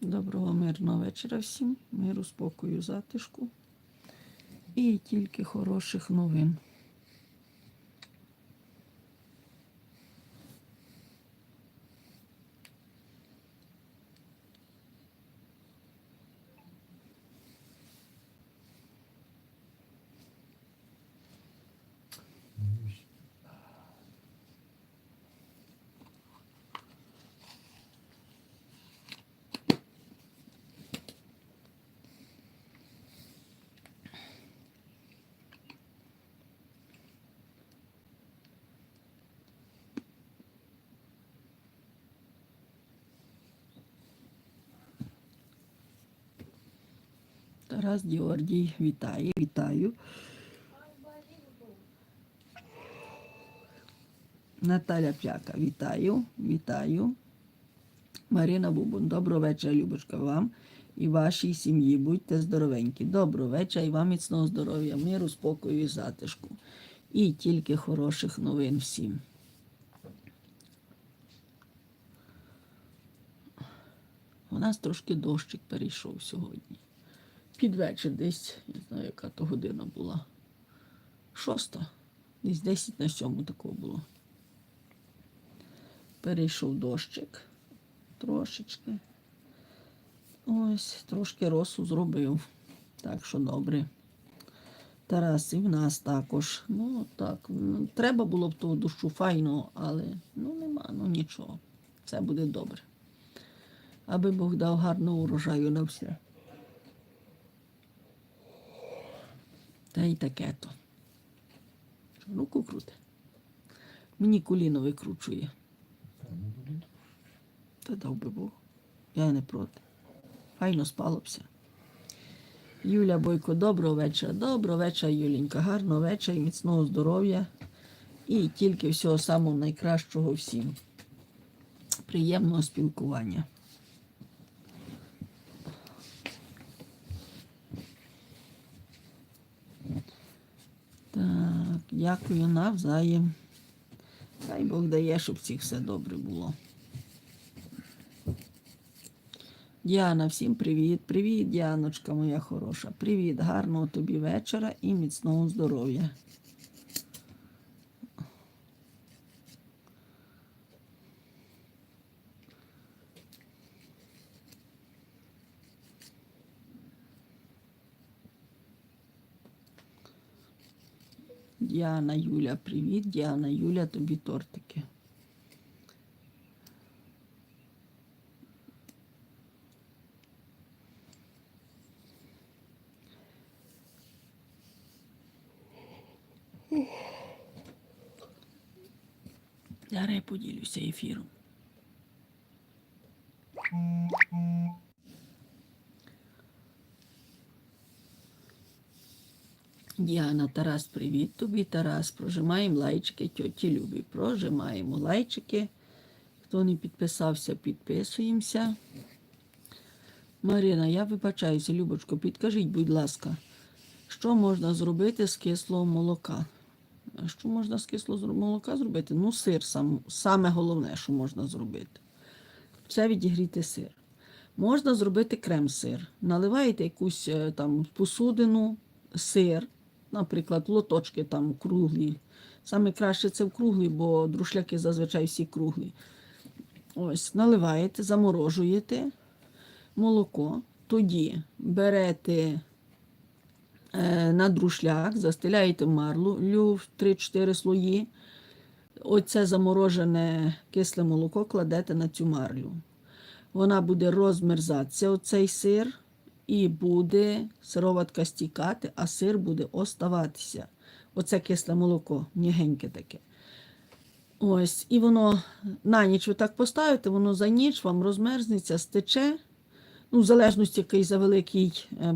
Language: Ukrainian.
Доброго мирного вечора всім, миру, спокою, затишку і тільки хороших новин. Тарас Георгій вітає, вітаю. Наталя Пляка, вітаю, вітаю. Марина Бубун, доброго вечора, Любочка, вам і вашій сім'ї. Будьте здоровенькі. Доброго вечора і вам міцного здоров'я, миру, спокою і затишку. І тільки хороших новин всім. У нас трошки дощик перейшов сьогодні. Під вечір десь, не знаю, яка то година була. Шоста. Десь 10 на сьому такого було. Перейшов дощик трошечки. Ось, трошки росу зробив. Так що добре. Тарас і в нас також. Ну так, треба було б того дощу файного, але ну нема, ну нічого. Все буде добре. Аби Бог дав гарного урожаю на все. Та й таке то. Руку крути. Мені коліно викручує. Та дав би Бог. Я не проти. Файно спалося. Юля Бойко, доброго вечора. Доброго вечора, Юлінька. Гарного вечора і міцного здоров'я. І тільки всього самого найкращого всім. Приємного спілкування. Так, дякую навзаєм. Хай Бог дає, щоб всіх все добре було. Діана, всім привіт. Привіт, Діаночка моя хороша. Привіт, гарного тобі вечора і міцного здоров'я. Діана Юля, привіт. Діана Юля, тобі тортики. Зараз я поділюся ефіром. Діана, Тарас, привіт тобі, Тарас. Прожимаємо лайчики, тьоті Любі. Прожимаємо лайчики. Хто не підписався, підписуємося. Марина, я вибачаюся, Любочко, підкажіть, будь ласка, що можна зробити з кислого молока? Що можна з кислого молока зробити? Ну, сир сам, саме головне, що можна зробити. Це відігріти сир. Можна зробити крем-сир. Наливаєте якусь е, там посудину, сир, наприклад, лоточки там круглі. Саме краще це в круглі, бо друшляки зазвичай всі круглі. Ось, наливаєте, заморожуєте молоко, тоді берете е, на друшляк, застеляєте марлю в 3-4 слої. Оце заморожене кисле молоко кладете на цю марлю. Вона буде розмерзатися, оцей сир, і буде сироватка стікати, а сир буде оставатися. Оце кисле молоко, м'ягеньке таке. Ось, і воно на ніч ви так поставите, воно за ніч вам розмерзнеться, стече. Ну, в залежності, який за великий е,